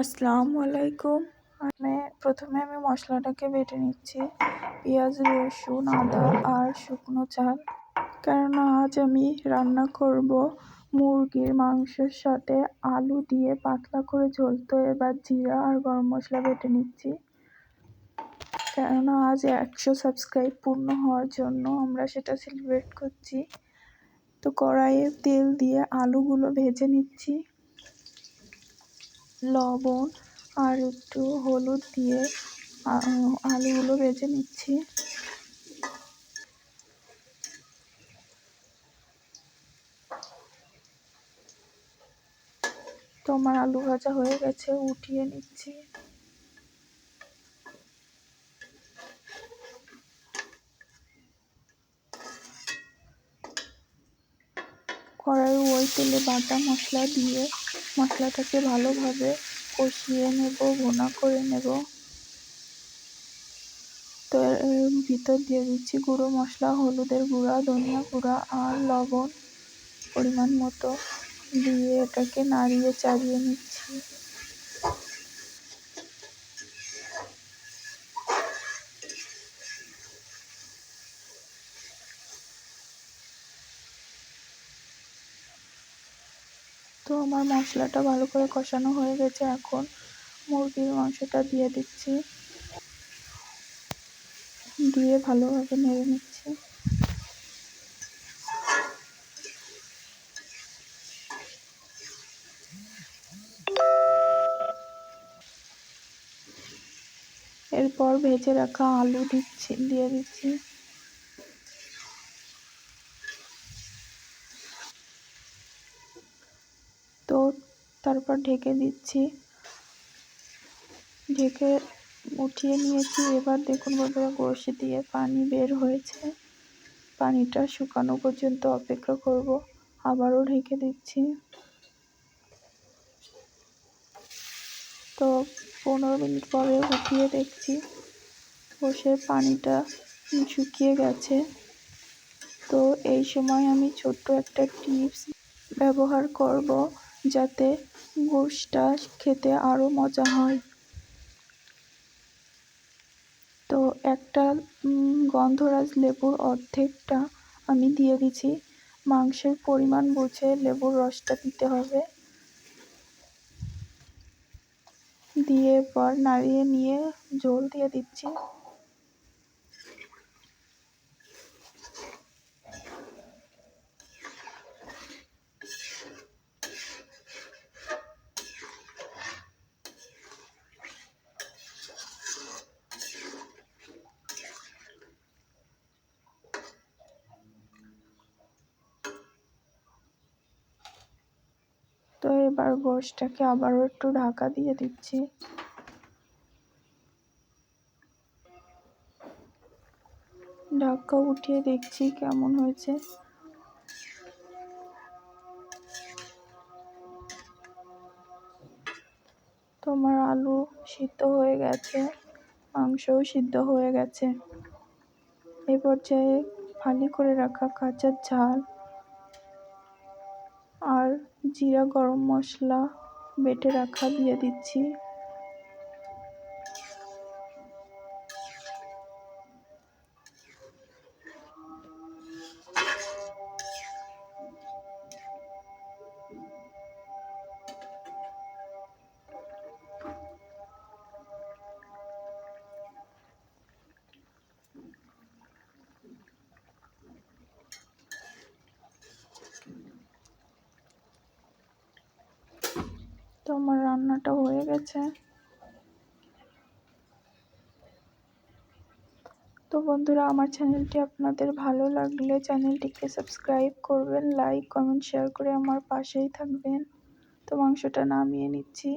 আসসালামু আলাইকুম। আমি প্রথমে আমি মশলাটাকে বেটে নিচ্ছি। পেঁয়াজ, রসুন, আদা আর শুকনো চাল। কেননা আজ আমি রান্না করব মুরগির মাংসের সাথে আলু দিয়ে পাতলা করে ঝোল তো এবার জিরা আর গরম মশলা বেটে নিচ্ছি। কেননা আজ একশো সাবস্ক্রাইব পূর্ণ হওয়ার জন্য আমরা সেটা সেলিব্রেট করছি। তো কড়াইয়ে তেল দিয়ে আলুগুলো ভেজে নিচ্ছি। লবণ আর একটু হলুদ দিয়ে আলুগুলো ভেজে নিচ্ছি। তো আমার আলু ভাজা হয়ে গেছে, উঠিয়ে নিচ্ছি। কড়াই ওই তেলে বাটা মশলা দিয়ে মশলাটাকে ভালোভাবে কষিয়ে নেব, ভোনা করে নেব। তো ভিতর দিয়ে দিচ্ছি গুঁড়ো মশলা, হলুদের গুঁড়া, ধনিয়া গুঁড়া আর লবণ পরিমাণ মতো। দিয়ে এটাকে নাড়িয়ে চাড়িয়ে নিচ্ছি। তো আমার মশলাটা ভালো করে কষানো হয়ে গেছে, এখন মুরগির মাংসটা দিয়ে দিচ্ছি। দিয়ে ভালোভাবে নেড়ে নিচ্ছি। এরপর ভেজে রাখা আলু দিচ্ছি, দিয়ে দিচ্ছি। তো তারপর ঢেকে দিচ্ছি। ঢেকে উঠিয়ে নিয়েছি। এবার দেখুন বন্ধুরা গোশে দিয়ে পানি বের হয়েছে। পানিটা শুকানো পর্যন্ত অপেক্ষা করব। আবারও ঢেকে দিচ্ছি। তো পনেরো মিনিট পরে উঠিয়ে দেখছি বসে পানিটা শুকিয়ে গেছে। তো এই সময় আমি ছোট্ট একটা টিপস ব্যবহার করব। যাতে গোশটা খেতে আরও মজা হয়। তো একটা গন্ধরাজ লেবুর অর্ধেকটা আমি দিয়ে দিচ্ছি মাংসের পরিমাণ বুঝে লেবুর রসটা দিতে হবে। দিয়ে পর নাড়িয়ে নিয়ে জল দিয়ে দিচ্ছি। তো এবার গোশটাকে আবারও একটু ঢাকা দিয়ে দিচ্ছি। ঢাকা উঠিয়ে দেখছি কেমন হয়েছে। তোমার আলু সিদ্ধ হয়ে গেছে, মাংসও সিদ্ধ হয়ে গেছে। এ পর্যায়ে ফালি করে রাখা কাঁচা ঝাল জিরা গরম মশলা বেটে রাখা দিয়ে দিচ্ছি। রান্নাটা হয়ে গেছে। তো বন্ধুরা, আমার চ্যানেলটি আপনাদের ভালো লাগলে চ্যানেলটিকে সাবস্ক্রাইব করবেন, লাইক, কমেন্ট, শেয়ার করে আমার পাশেই থাকবেন। তো মাংসটা নামিয়ে নিচ্ছি।